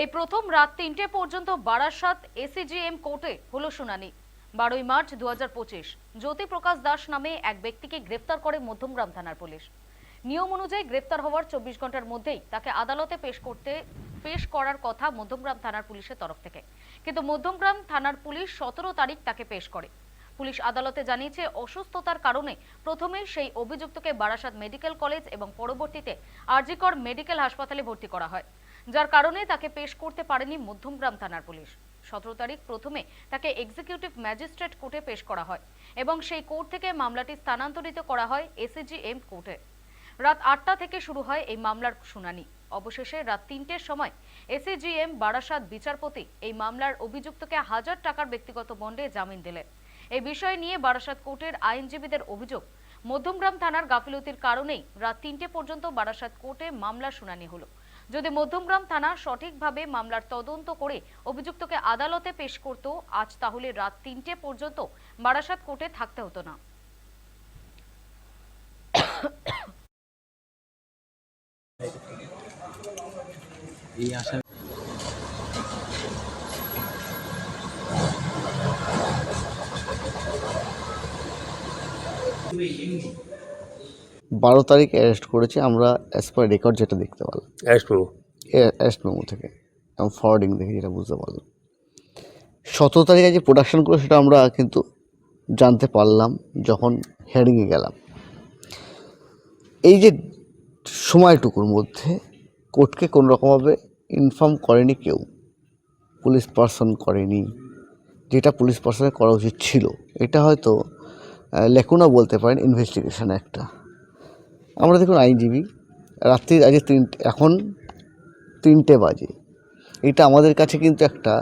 এই প্রথম রাত তিনটে পর্যন্ত বারাসাত এসিজিএম কোর্টে হলো শুনানি। বারোই মার্চ দু হাজার পঁচিশ, জ্যোতিপ্রকাশ দাস নামে এক ব্যক্তিকে গ্রেফতার করে মধ্যমগ্রাম থানার পুলিশ। নিয়ম অনুযায়ী গ্রেফতার হওয়ার চব্বিশ ঘণ্টার মধ্যেই তাকে আদালতে পেশ করতে, পেশ করার কথা মধ্যমগ্রাম থানার পুলিশের তরফ থেকে। কিন্তু মধ্যমগ্রাম থানার পুলিশ সতেরো তারিখ তাকে পেশ করে। পুলিশ আদালতে জানিয়েছে, অসুস্থতার কারণে প্রথমে সেই অভিযুক্তকে বারাসাত মেডিকেল কলেজ এবং পরবর্তীতে আরজিকর মেডিকেল হাসপাতালে ভর্তি করা হয়। যার কারণে তাকে পেশ করতে পারেনি মধ্যমগ্রাম থানার পুলিশ। সতেরো তারিখ প্রথমে তাকে এক্সিকিউটিভ ম্যাজিস্ট্রেট কোর্টে পেশ করা হয় এবং সেই কোর্ট থেকে মামলাটি স্থানান্তরিত করা হয় এসিজিএম কোর্টে রাত আটটা থেকে শুরু হয় এই মামলার শুনানি। অবশেষে রাত তিনটের সময় এসিজিএম বারাসাত বিচারপতি এই মামলার অভিযুক্তকে হাজার টাকার ব্যক্তিগত বন্ডে জামিন দিলেন এই বিষয় নিয়ে বারাসাত কোর্টের আইনজীবীদের অভিযোগ, মধ্যমগ্রাম থানার গাফিলতির কারণেই রাত তিনটে পর্যন্ত বারাসাত কোর্টে মামলার শুনানি হলো। যদি মধ্যমগ্রাম থানা সঠিকভাবে মামলার তদন্ত করে অভিযুক্তকে আদালতে পেশ করত, আজ তাহলে রাত তিনটে পর্যন্ত বারাসাত কোর্টে থাকতে হতো না। বারো তারিখ অ্যারেস্ট করেছি আমরা অ্যাজ পার রেকর্ড যেটা দেখতে পারলাম অ্যারেস্ট মেমো অ্যারেস্ট মেমো থেকে এবং ফরওয়ার্ডিং দেখে যেটা বুঝতে পারলাম। সতেরো তারিখে যে প্রোডাকশন করে সেটা আমরা কিন্তু জানতে পারলাম যখন হেয়ারিংয়ে গেলাম। এই যে সময়টুকুর মধ্যে কোর্টকে কোনো রকমভাবে ইনফর্ম করেনি কেউ পুলিশ পার্সন করেনি যেটা পুলিশ পার্সনের করা উচিত ছিল এটা হয়তো লেখুনা বলতে পারেন ইনভেস্টিগেশন একটা। আমরা দেখুন আইনজীবী রাত্রি আজকে তিনটে এখন তিনটে বাজে। এটা আমাদের কাছে কিন্তু একটা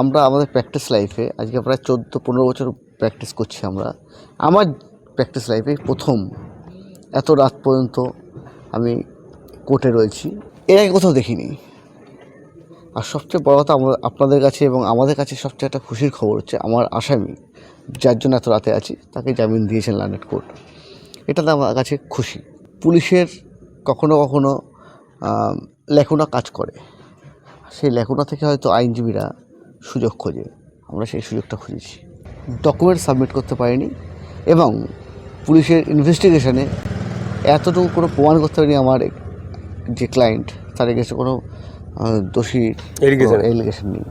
আমরা আমাদের প্র্যাকটিস লাইফে আজকে প্রায় চোদ্দ, পনেরো বছর প্র্যাকটিস করছি আমরা। আমার প্র্যাকটিস লাইফে প্রথম, এত রাত পর্যন্ত আমি কোর্টে রয়েছি। এর আগে কোথাও দেখিনি। আর সবচেয়ে বড় কথা আপনাদের কাছে এবং আমাদের কাছে সবচেয়ে একটা খুশির খবর হচ্ছে, আমার আসামি, যার জন্য এত রাতে আছি, তাকে জামিন দিয়েছেন লান্ডেড কোর্ট এটাতে আমার কাছে খুশি। পুলিশের কখনো কখনো লেখনা কাজ করে। সেই লেখনা থেকে হয়তো আইনজীবীরা সুযোগ খোঁজে। আমরা সেই সুযোগটা খুঁজেছি। ডকুমেন্ট সাবমিট করতে পারিনি এবং পুলিশের ইনভেস্টিগেশনে এতটুকু কোনো প্রমাণ করতে পারিনি আমার যে ক্লায়েন্ট তার এগেছে কোনো দোষী। এলিগেশন নেই।